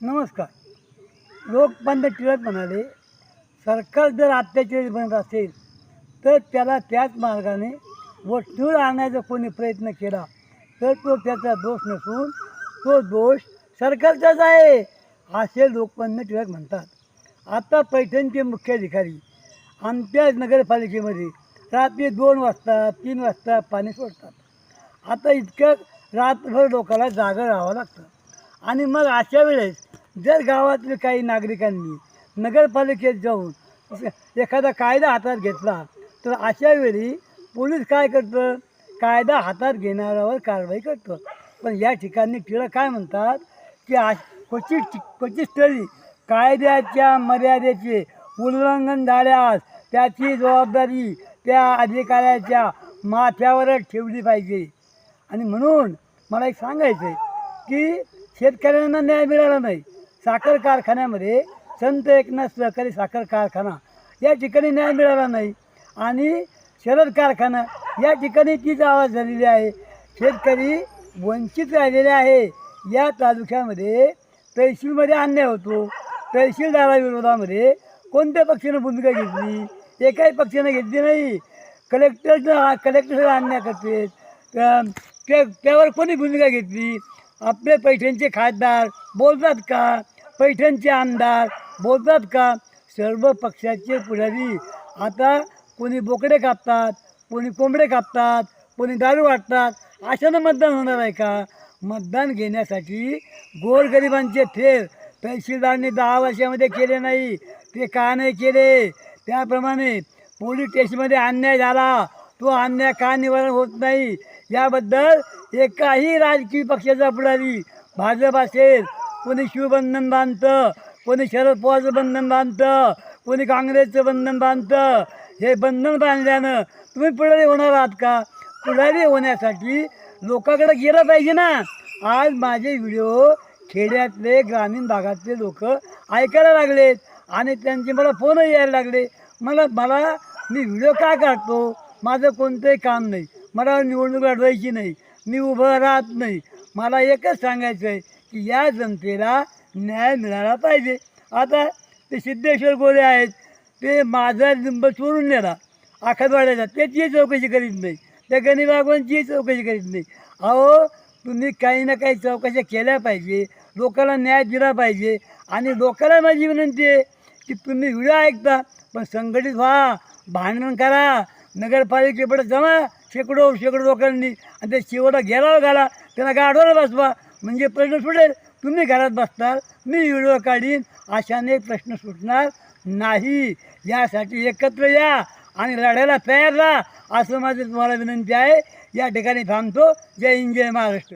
नमस्कार. लोकमान्य टिळक म्हणाले सरकार जर अत्याचारी बनत असेल तर त्याला त्याच मार्गाने वस्तूवर आणण्याचा कोणी प्रयत्न केला तर तो त्याचा दोष नसून तो दोष सरकारचाच आहे असे लोकमान्य टिळक म्हणतात. आता पैठणचे मुख्याधिकारी आमच्या नगरपालिकेमध्ये रात्री दोन वाजता तीन वाजता पाणी सोडतात. आता इतकं रात्रभर लोकांना जागं राहावं लागतं. आणि मग अशा वेळेस जर गावातील काही नागरिकांनी नगरपालिकेत जाऊन एखादा कायदा हातात घेतला तर अशा वेळी पोलीस काय करतं? कायदा हातात घेणाऱ्यावर कारवाई करतं. पण या ठिकाणी टिळक काय म्हणतात की आ क्वचित क्वचित स्थळी कायद्याच्या मर्यादेचे उल्लंघन झाल्यास त्याची जबाबदारी त्या अधिकाऱ्याच्या माथ्यावरच ठेवली पाहिजे. आणि म्हणून मला एक सांगायचं आहे की शेतकऱ्यांना न्याय मिळाला नाही. साखर कारखान्यामध्ये संत एकनाथ सहकारी साखर कारखाना. या ठिकाणी न्याय मिळाला नाही. आणि शरद कारखाना या ठिकाणी तीच आवाज झालेली आहे. शेतकरी वंचित राहिलेले आहे. या तालुक्यामध्ये तहसीलमध्ये अन्याय होतो. तहसीलदाराविरोधामध्ये कोणत्या पक्षानं भूमिका घेतली? एकाही पक्षानं घेतली नाही. कलेक्टरनं कलेक्टर अन्याय करते त्या- त्या- त्यावर कोणी भूमिका घेतली? आपले पैठणचे खासदार बोलतात का? पैठणचे आमदार बोलतात का? सर्व पक्षाचे पुढारी आता कोणी बोकडे कापतात कोणी कोंबडे कापतात कोणी दारू वाटतात अशानं मतदान होणार आहे का? मतदान घेण्यासाठी गोरगरिबांचे थेर तहसीलदारांनी दहा वर्षामध्ये केले नाही ते का नाही केले? त्याप्रमाणे पोलीस स्टेशनमध्ये अन्याय झाला तो अन्याय का निवारण होत नाही? याबद्दल एकाही राजकीय पक्षाचा पुढारी भाजप असेल कोणी शिवबंधन बांधतं कोणी शरद पवारचं बंधन बांधतं कोणी काँग्रेसचं बंधन बांधतं हे बंधन बांधल्यानं तुम्ही पुढारी होणार आहात का? पुढारी होण्यासाठी लोकांकडे गेलं पाहिजे ना. आज माझे व्हिडिओ खेड्यातले ग्रामीण भागातले लोक ऐकायला लागलेत आणि त्यांचे मला फोनही यायला लागले. मला मला मी व्हिडिओ का काढतो? माझं कोणतंही काम नाही. मला निवडणूक लढवायची नाही. मी उभं राहत नाही. मला एकच सांगायचं आहे की या जनतेला न्याय मिळाला पाहिजे. आता ते सिद्धेश्वर गोरे आहेत. ते माझा लिंब चोरून नेला. आखातवाड्याचा त्याची चौकशी करीत नाही. त्या गणी बागवांचीही चौकशी करीत नाही. अहो तुम्ही काही ना काही चौकशा केल्या पाहिजे. लोकांना न्याय दिला पाहिजे. आणि लोकांना माझी विनंती आहे की तुम्ही व्हिडिओ ऐकता पण संघटित व्हा. भांडण करा. नगरपालिकेपुढे जमा शेकडो शेकडो लोकांनी. आणि ते शेवटा घेरावर घाला त्याला गाडवाला बसवा? म्हणजे प्रश्न सुटेल. तुम्ही घरात बसताल मी व्हिडिओ काढीन अशाने प्रश्न सुटणार नाही. यासाठी एकत्र या आणि लढायला तयार राहा असं माझं तुम्हाला विनंती आहे. या ठिकाणी थांबतो. जय हिंद जय महाराष्ट्र.